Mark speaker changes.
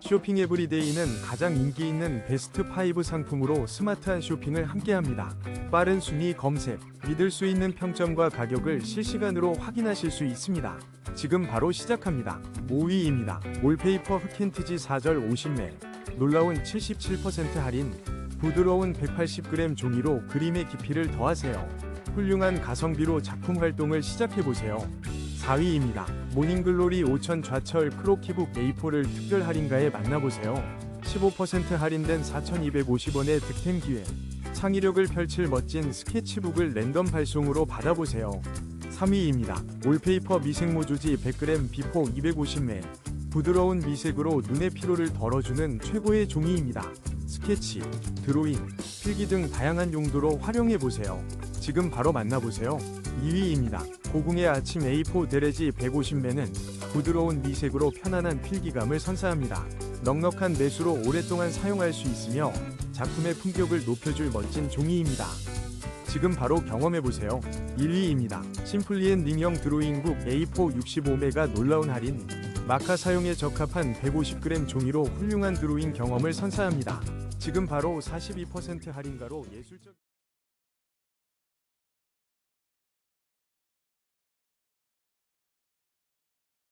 Speaker 1: 쇼핑 에브리데이는 가장 인기 있는 베스트 5 상품으로 스마트한 쇼핑을 함께합니다. 빠른 순위 검색, 믿을 수 있는 평점과 가격을 실시간으로 확인하실 수 있습니다. 지금 바로 시작합니다. 5위입니다. 올페이퍼 흑힌트지 4절 50매 놀라운 77% 할인 부드러운 180g 종이로 그림의 깊이를 더하세요. 훌륭한 가성비로 작품 활동을 시작해보세요. 4위입니다. 모닝글로리 5000 좌철 크로키북 A4를 특별 할인가에 만나보세요. 15% 할인된 4250원의 득템 기회. 창의력을 펼칠 멋진 스케치북을 랜덤 발송으로 받아보세요. 3위입니다. 올페이퍼 미생모 조지 100g 비포 250매. 부드러운 미색으로 눈의 피로를 덜어주는 최고의 종이입니다. 스케치, 드로잉, 필기 등 다양한 용도로 활용해보세요. 지금 바로 만나보세요. 2위입니다. 고궁의 아침 A4 데레지 150매는 부드러운 미색으로 편안한 필기감을 선사합니다. 넉넉한 매수로 오랫동안 사용할 수 있으며 작품의 품격을 높여줄 멋진 종이입니다. 지금 바로 경험해보세요. 1위입니다. 심플리엔 링형 드로잉북 A4 65매가 놀라운 할인. 마카 사용에 적합한 150g 종이로 훌륭한 드로잉 경험을 선사합니다. 지금 바로 42% 할인가로 예술적